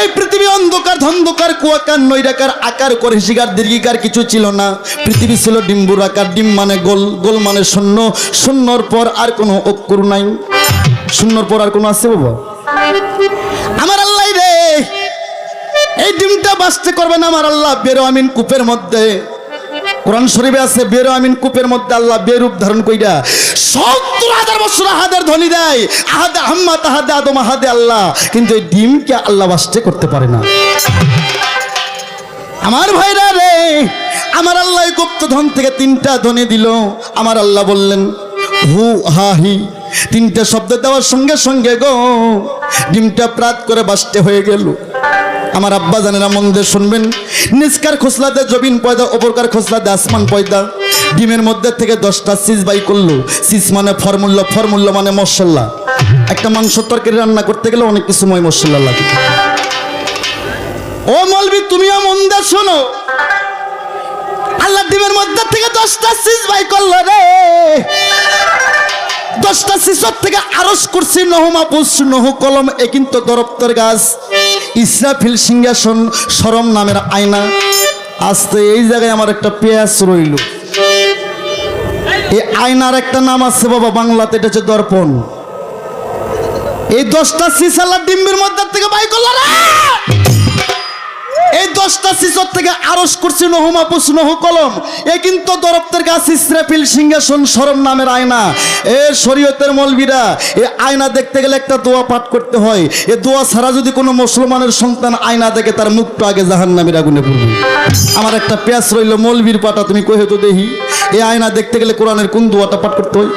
এই পৃথিবী অন্ধকার, ধন্ধকার, কুয়াকার, নৈরাকার, আকার, করে দীর্ঘিকার কিছু ছিল না। পৃথিবী ছিল ডিম্বুর আকার, ডিম মানে গোল গোল মানে শূন্য। শূন্যর পর আর কোনো অক্ষর নাই। শূন্যর পর আর কোনো আছে বাবা? আমার আল্লাহ রে, এই ডিমটা বাঁচতে না আমার আল্লাহ। বেরো আমিন কূপের মধ্যে। কোরআন শরীফে আছে, বেরো আমিন কূপের মধ্যে আল্লাহ বেরূপ ধারণ কইরা সত্তর হাজার বছর আহাদের ধ্বনি দেয়। আহাদে আহম্মা, তাহাদে আদম, আহাদে আল্লাহ। কিন্তু এই ডিমকে আল্লাহ বাঁচতে করতে পারে না। আমার ভাইরা রে, আমার আল্লাহ এই গুপ্তধন থেকে তিনটা ধ্বনি দিল। আমার আল্লাহ বললেন, হু, হা, হি। তিনটা শব্দ দেওয়ার সঙ্গে সঙ্গে গো, ডিমটা প্রাত করে বাসতে হয়ে গেল। আমার আব্বা জানেরা মন দিয়ে শুনবেন। নিষ্কার খোসলাতে জবিন পয়দা ওপরকার খোসলাতে আসমান পয়দা। ডিমের মধ্যে থেকে দশটা সিজ বাই করল। সিজ মানে ফর্মুল্লা ফর্মুল্লা মানে মশলা। একটা মাংস তরকারি রান্না করতে গেলে অনেক কিছু ময় মশলা লাগে। ও মলবি, তুমিও মন শোনো। আল্লাহ ডিমের মধ্যে থেকে দশটা সিজ বাই করল রে। দশটা শিশর থেকে আরস করছি নহু মাপুস, নহু কলম, এ কিন্তু দরপ্তর গাছ। ইসরাফিল সিংহাসন সরম নামের আয়না। আসতে এই জায়গায় আমার একটা পেঁয়াজ রইল। এই আয়নার একটা নাম আছে বাবা, বাংলাতে এটা হচ্ছে দর্পণ। এই দশটা সিসালা ডিম্বের মধ্যে থেকে বাই করল রে! এই দশটা শিশর থেকে আরস নহু কলম। এ কিন্তু দরপ্তের সিংহাসন সরম নামের আয়না। এ শরীয়তের মলবিরা, এ আয়না দেখতে গেলে একটা দোয়া পাঠ করতে হয়। এ দোয়া ছাড়া যদি কোনো মুসলমানের সন্তান আয়না দেখে, তার মুখটা আগে জাহান নামের আগুনে পড়বে। আমার একটা পেঁয়াজ রইল, মলবির পাটা তুমি কহে তো দেখি। এই আয়না দেখতে গেলে কোরআনের কোন দোয়াটা পাঠ করতে হয়?